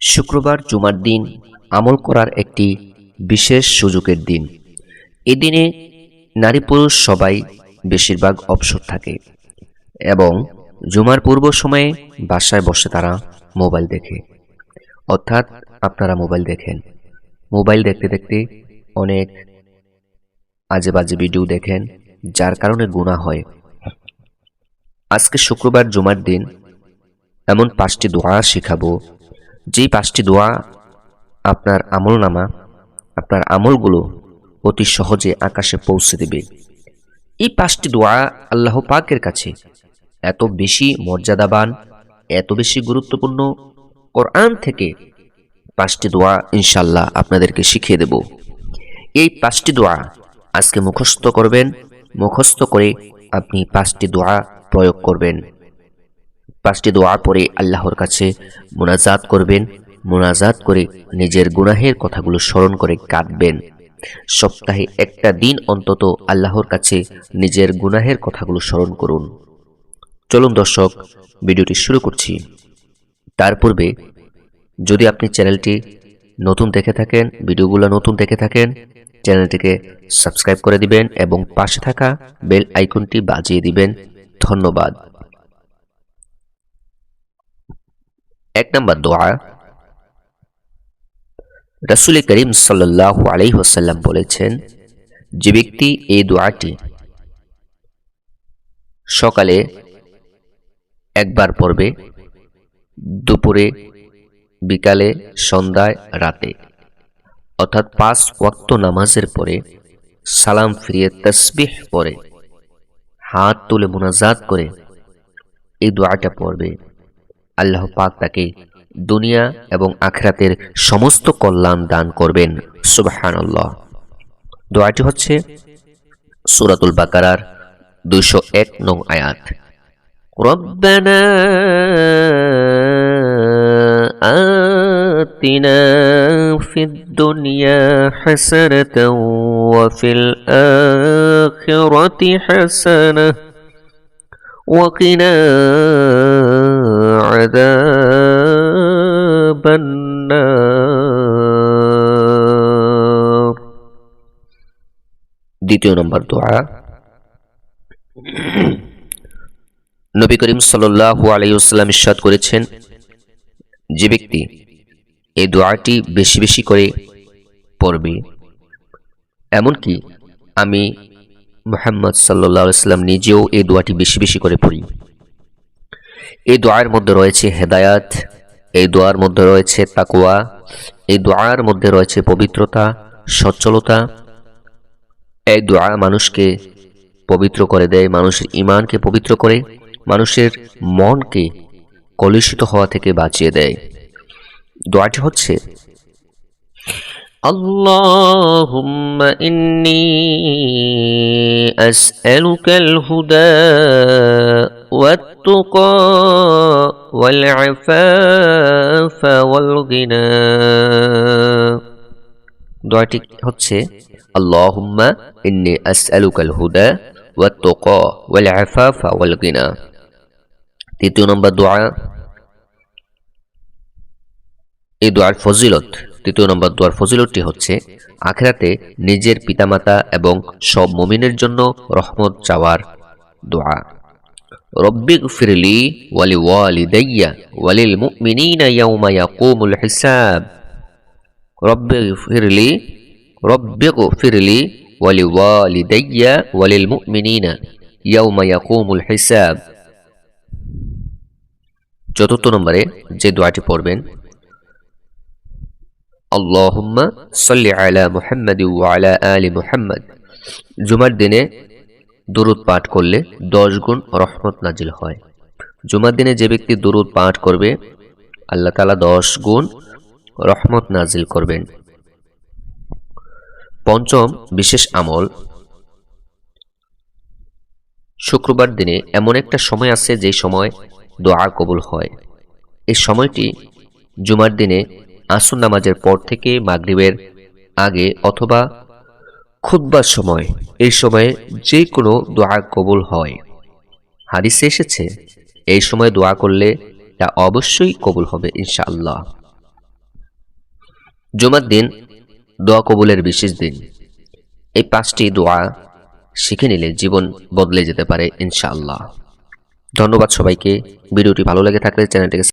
শুক্রবার জুমার দিন আমল করার একটি বিশেষ সুযোগের দিন। এই দিনে নারী পুরুষ সবাই বেশিরভাগ অবসর থাকে এবং জুমার পূর্ব সময়ে বাসায় বসে তারা মোবাইল দেখে। অর্থাৎ আপনারা মোবাইল দেখেন। মোবাইল দেখতে দেখতে অনেক আজে বাজে ভিডিও দেখেন, যার কারণে গুণা হয়। আজকে শুক্রবার জুমার দিন এমন পাঁচটি দোয়া শিখাবো যেই পাঁচটি দোয়া আপনার আমল নামা আপনার আমলগুলো অতি সহজে আকাশে পৌঁছে দেবে। এই পাঁচটি দোয়া আল্লাহ পাকের কাছে এত বেশি মর্যাদাবান, এত বেশি গুরুত্বপূর্ণ। কোরআন থেকে পাঁচটি দোয়া ইনশাল্লাহ আপনাদেরকে শিখিয়ে দেব। এই পাঁচটি দোয়া আজকে মুখস্থ করবেন, মুখস্থ করে আপনি পাঁচটি দোয়া প্রয়োগ করবেন। পাঁচটি দোয়া পরে আল্লাহর কাছে মোনাজাত করবেন, মোনাজাত করে নিজের গুনাহের কথাগুলো স্মরণ করে কাটবেন সপ্তাহে একটা দিন অন্তত আল্লাহর কাছে নিজের গুনাহের কথাগুলো স্মরণ করুন। চলুন দর্শক, ভিডিওটি শুরু করছি। তার পূর্বে, যদি আপনি চ্যানেলটি নতুন দেখে থাকেন, ভিডিওগুলো নতুন দেখে থাকেন, চ্যানেলটিকে সাবস্ক্রাইব করে দিবেন এবং পাশে থাকা বেল আইকনটি বাজিয়ে দিবেন। ধন্যবাদ। এক নম্বর দোয়া। রসুল করিম সাল্লাহ আলাইসাল্লাম বলেছেন, যে ব্যক্তি এই দোয়াটি সকালে একবার পড়বে, দুপুরে, বিকালে, সন্ধ্যায়, রাতে, অর্থাৎ পাঁচ ওয়াক্ত নামাজের পরে সালাম ফিরিয়ে তসবিহ পরে হাত তুলে মোনাজাত করে এই দোয়াটা পড়বে। আল্লাহ পাক তাকে দুনিয়া এবং আখরাতের সমস্ত কল্যাণ দান করবেন সুবাহান্লাহ দোয়াটি হচ্ছে সুরাতুল বাকারার দুইশো এক নং আয়াত ربنا آتنا في الدنيا حسنة وفي الآخرة حسنة وقنا দ্বিতীয় নম্বর দোয়া। নবী করিম সাল্লাহ আলাইসাল্লাম ইস্বাদ করেছেন, যে ব্যক্তি এই দোয়াটি বেশি বেশি করে পড়বে, এমনকি আমি মোহাম্মদ সাল্লাহ নিজেও এই দোয়াটি বেশি বেশি করে পড়ি। এই দোয়ার মধ্যে রয়েছে হেদায়াত, এই দোয়ার মধ্যে রয়েছে তাকুয়া এই দোয়ার মধ্যে রয়েছে পবিত্রতা, সচ্ছলতা এই দোয়া মানুষকে পবিত্র করে দেয় মানুষের ইমানকে পবিত্র করে মানুষের মনকে কলুষিত হওয়া থেকে বাঁচিয়ে দেয় দোয়াটি হচ্ছে اللهم إني أسألك الهدى والتقى والعفاف والغنى দোয়াটি হচ্ছে, আল্লাহুম্মা ইন্নি আসআলুকাল হুদা ওয়াত-তুকা ওয়াল আফাফা ওয়াল তৃতীয় নম্বর দোয়া। এই দোয়ার ফজিলত, তৃতীয় নম্বর দোয়ার ফজিলতটি হচ্ছে, আখেরাতে নিজের পিতামাতা এবং সব মমিনের জন্য রহমত চাওয়ার দোয়া। রব্বিক ফিরলি ওয়ালি ওয়ালি দাইয়া ওয়ালিল মুমিনিনা ইয়াউমা ইয়াকুমুল হিসাব। রব্বিক ফিরলি রব্বিক ফিরলি ওয়ালি ওয়ালিল মুমিনিনা ইয়াউমা ইয়াকুমুল হিসাব চতুর্থ নম্বরে যে দোয়াটি পড়বেন, আল্লাহুম্মা সাল্লি আলা মুহাম্মাদি ওয়া আলা আলি মুহাম্মাদ। জুমার দিনে দুরুদ পাঠ করলে দশ গুণ রহমত নাজিল হয়। জুমার দিনে যে ব্যক্তি দুরুদ পাঠ করবে, আল্লাহ তালা দশ গুণ রহমত নাজিল করবেন। পঞ্চম বিশেষ আমল, শুক্রবার দিনে এমন একটা সময় আছে যে সময় দোয়া কবুল হয়। এই সময়টি জুমার দিনে আসর নামাজের পর থেকে মাগরিবের আগে অথবা খুদ্বার সময়, এই সময়ে যে কোনো দোয়া কবুল হয়। হাদিসে এসেছে, এই সময় দোয়া করলে তা অবশ্যই কবুল হবে ইনশাআল্লাহ। জুমার দিন দোয়া কবুলের বিশেষ দিন। এই পাঁচটি দোয়া শিখে নিলে জীবন বদলে যেতে পারে ইনশাআল্লাহ। ধন্যবাদ সবাইকে। ভিডিওটি ভালো লেগে থাকলে চ্যানেলটিকে